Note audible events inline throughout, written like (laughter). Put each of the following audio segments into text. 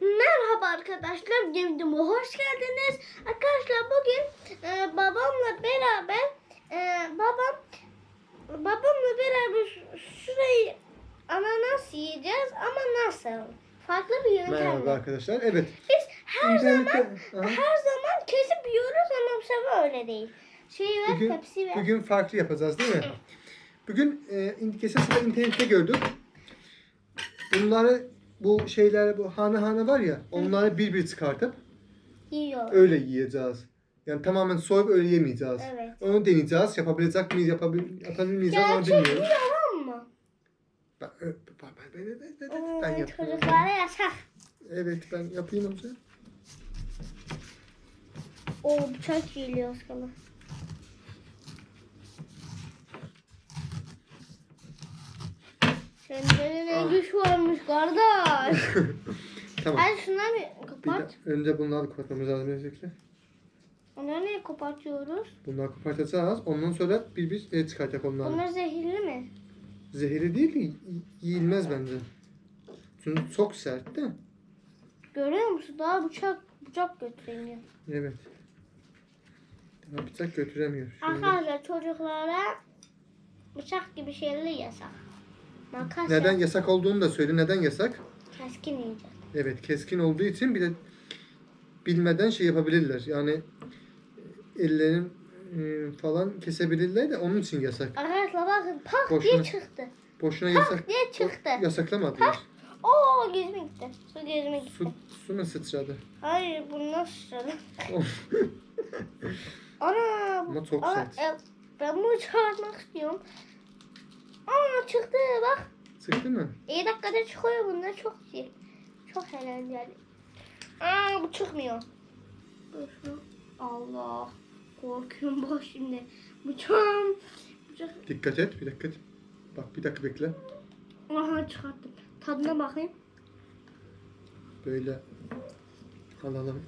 Merhaba arkadaşlar, gemime hoş geldiniz. Arkadaşlar bugün e, babamla beraber e, babam babamla beraber şurayı ananas yiyeceğiz ama nasıl? Farklı bir Merhaba yöntemle. arkadaşlar. Evet. Biz her İnternette- zaman Aha. her zaman kesip yiyoruz ama bu sefer öyle değil. Şey ver, Bugün, tepsi ver. bugün farklı yapacağız değil mi? Bugün e, geçen sefer internette gördük. Bunları bu şeyler bu hane hane var ya onları bir bir çıkartıp Yiyor. öyle yiyeceğiz. Yani tamamen soyup öyle yemeyeceğiz. Evet. Onu deneyeceğiz. Yapabilecek miyiz, yapabil, yapabilir miyiz onu Gerçek bilmiyoruz. yalan mı? Ben, ben, ben, ben, ben, ben, ben, Hmm, ben yapıyorum. Çocuklara yasak. Evet ben yapayım amca. O bıçak geliyor sana. Sende ne Ah. güç varmış kardeş. (laughs) tamam. Hadi şunları bir Bir kapat. önce bunları kapatmamız lazım öncelikle. Onları niye kapatıyoruz? Bunları kapatacağız. Ondan sonra bir bir e, çıkartacak onları. Bunlar zehirli mi? Zehirli değil ki y- yiyilmez bence. Çünkü çok sert de. Görüyor musun? Daha bıçak bıçak götüremiyor. Evet. Daha bıçak götüremiyor. Şimdi Arkadaşlar çocuklara bıçak gibi şeyler yasak. Makas neden yasak. yasak olduğunu da söyle. Neden yasak? Keskin yiyeceğiz. Evet keskin olduğu için bir de bilmeden şey yapabilirler. Yani ellerin e, falan kesebilirler de onun için yasak. Arkadaşlar bakın pak Boşuna. diye çıktı. Boşuna yasak diye çıktı. yasaklamadılar. Oo gözüme gitti. Su gözüme gitti. Su, su mu sıçradı? Hayır bu nasıl? Ana. Ama çok Aa, sert. e, ben bunu çıkartmak istiyorum. Aa çıktı bak. Sıktı mı? İyi dakikada çıkıyor bunlar çok iyi. Çok eğlenceli. Aa bu çıkmıyor. Şu. Allah. Korkuyorum bak şimdi. Bıçağım. Bıçak. Dikkat et. Bir dakika. Bak bir dakika bekle. Aha çıkarttım. Tadına bakayım. Böyle alalım.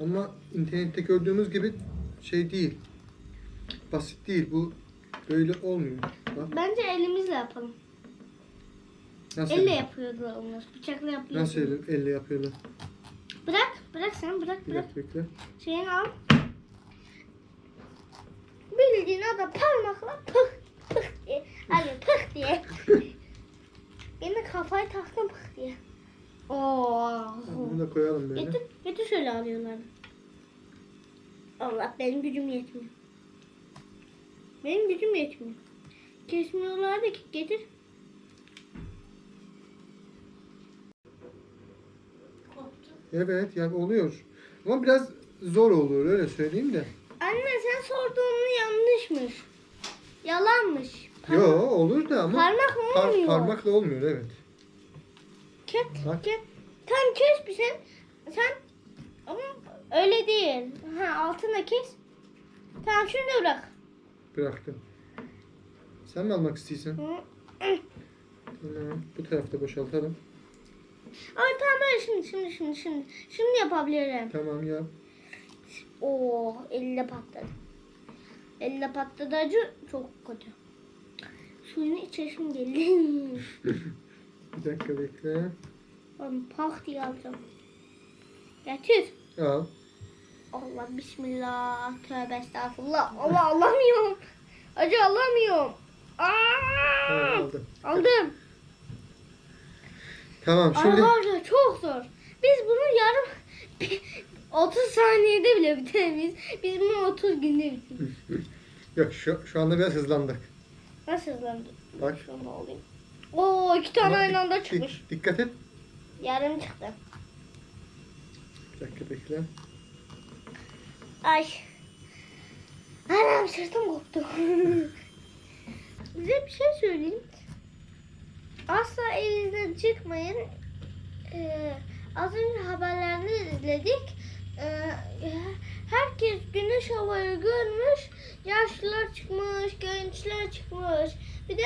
Ama internette gördüğümüz gibi şey değil. Basit değil. Bu böyle olmuyor. Bak Bence elimizle yapalım. nasıl Elle yapıyordu onlar. Bıçakla yapıyordu. nasıl elle, elle yapıyorlar? Bırak. Bırak sen bırak Bir bırak. dakika bekle. Şeyini al. Bildiğin adam parmakla pıh pıh diye. Ali pıh diye. (laughs) Yine kafayı taktım pıh diye. Oo. Bunu da koyalım böyle. Getir, getir şöyle alıyorlar. Allah benim gücüm yetmiyor. Benim gücüm yetmiyor. Kesmiyorlardı ki getir. Evet yani oluyor. Ama biraz zor olur öyle söyleyeyim de. Anne sen sorduğunu yanlışmış. Yalanmış. Yo olur da ama Parmak mı par- olmuyor? parmakla olmuyor evet. Kes, kes. Tam kes bir sen. Sen ama öyle değil. Ha altına kes. Tamam şunu da bırak. Bıraktım. Sen mi almak istiyorsun? Tamam. Bu tarafta boşaltalım. Ay tamam şimdi şimdi şimdi şimdi. Şimdi yapabilirim. Tamam ya. Oo elle patladı. Elle patladı acı çok kötü. Suyunu içesim geldi. (laughs) Bir dakika bekle. ben pak diye alacağım. Getir. Al. Allah bismillah. Tövbe estağfurullah. Allah alamıyorum. Acı alamıyorum. Ha, Aa! aldım. Aldım. Tamam şimdi Arkadaşlar çok zor. Biz bunu yarım 30 saniyede bile bitemeyiz. Biz bunu 30 günde bitiririz. (laughs) yok şu, şu anda biraz hızlandık. Nasıl hızlandı? Bak. Şunu alayım. Oo iki tane Ama aynı anda çıkmış. dikkat et. Yarım çıktı. Bir dakika bekle. Ay. Anam sırtım koptu. (laughs) Size bir şey söyleyeyim. Asla evinizden çıkmayın. Ee, az önce haberlerde izledik. Ee, herkes güneş havayı görmüş. Yaşlılar çıkmış, gençler çıkmış. Bir de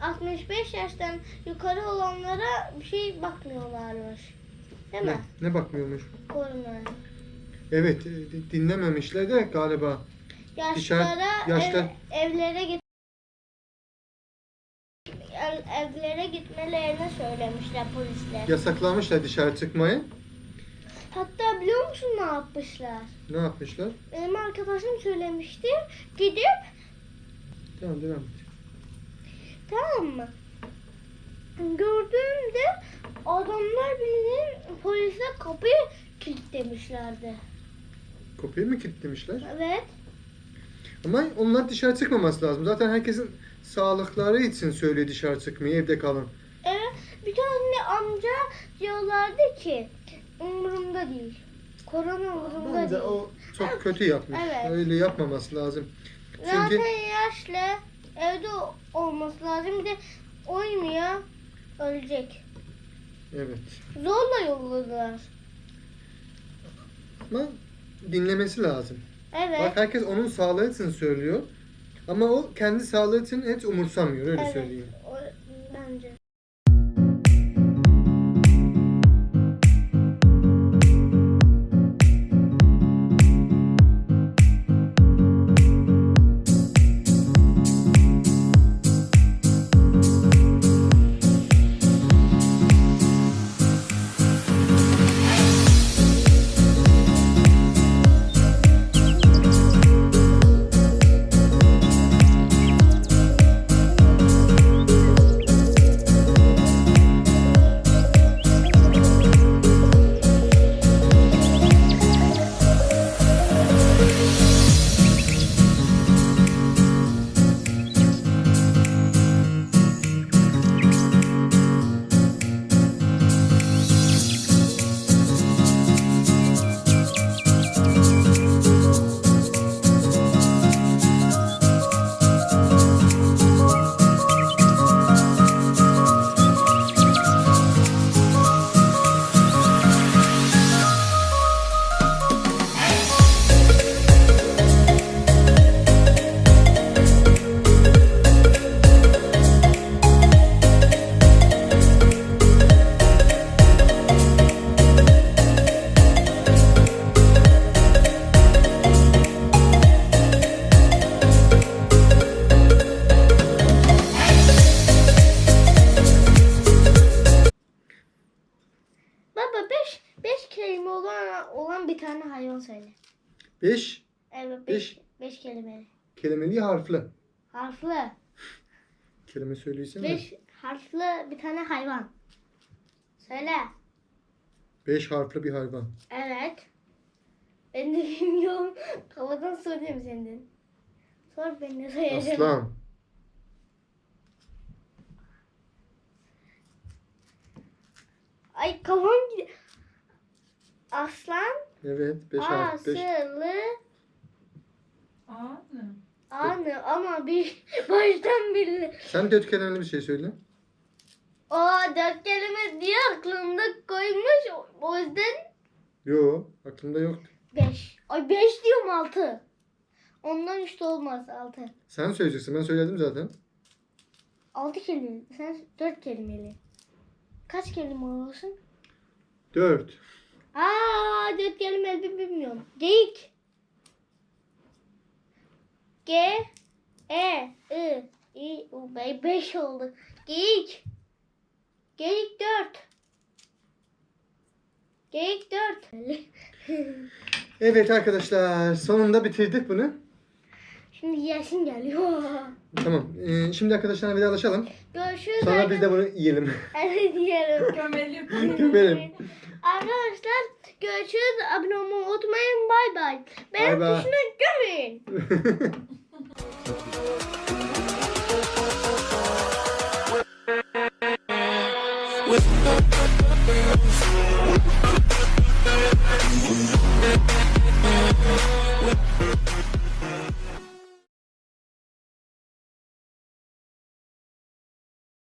65 yaştan yukarı olanlara bir şey bakmıyorlarmış. Değil Ne, mi? ne bakmıyormuş? Korona. Evet e, dinlememişler de galiba. Yaşlara yaşlar- ev- evlere ev, evlere gitmelerini söylemişler polisler. Yasaklamışlar dışarı çıkmayı. Hatta biliyor musun ne yapmışlar? Ne yapmışlar? Benim arkadaşım söylemişti. Gidip Tamam devam et. tamam mı? Gördüğümde adamlar bildiğin polise kapıyı kilitlemişlerdi. Kapıyı mı kilitlemişler? Evet. Ama onlar dışarı çıkmaması lazım. Zaten herkesin sağlıkları için söylüyor dışarı çıkmayı, evde kalın. Evet. Bir tane amca diyorlardı ki umurumda değil. Korona umurumda Bence değil. o çok kötü yapmış. Evet. Öyle yapmaması lazım. Çünkü Zaten yaşlı evde olması lazım. Bir de uymuyor. Ölecek. evet. Zorla yolladılar. Ama dinlemesi lazım. Evet. Bak herkes onun sağlığı için söylüyor. Ama o kendi sağlığı için hiç umursamıyor öyle evet. söyleyeyim. O, bence. Beş Evet Beş. beş, beş kelimeli. kelimeli harfli. Harflı. Kelime söyleysen de. Beş harflı bir tane hayvan. Söyle. Beş harfli bir hayvan. Evet. Ben de (laughs) bilmiyorum. Havadan sorayım senden. Sor ben de sayacağım. Aslan. Ay kafam gidiyor. Aslan, Evet. Beş harf. Beş. asılı, Anı. anı ama bir (laughs) baştan belli. Sen dört kelimeli bir şey söyle. O dört kelime diye aklımda koymuş. O yüzden Yo aklımda yoktu. beş. Ay beş diyorum altı. Ondan üstü olmaz altı. Sen söyleyeceksin. Ben söyledim zaten. Altı kelime. Sen dört kelimeli. Kaç kelime olsun? Dört. Aa dört kelimeli bir bilmiyorum. Geyik. G E I I U B beş oldu. Geyik. Geyik dört. Geyik dört. Evet arkadaşlar. Sonunda bitirdik bunu. Şimdi yesin geliyor. Tamam. Ee, şimdi arkadaşlarla vedalaşalım. Görüşürüz. Sonra biz de bunu yiyelim. Evet diyelim. (laughs) Gömelim. Gömelim. Arkadaşlar görüşürüz. Abone olmayı unutmayın. Bay bay. Benim Bay bay. gömün. With (laughs)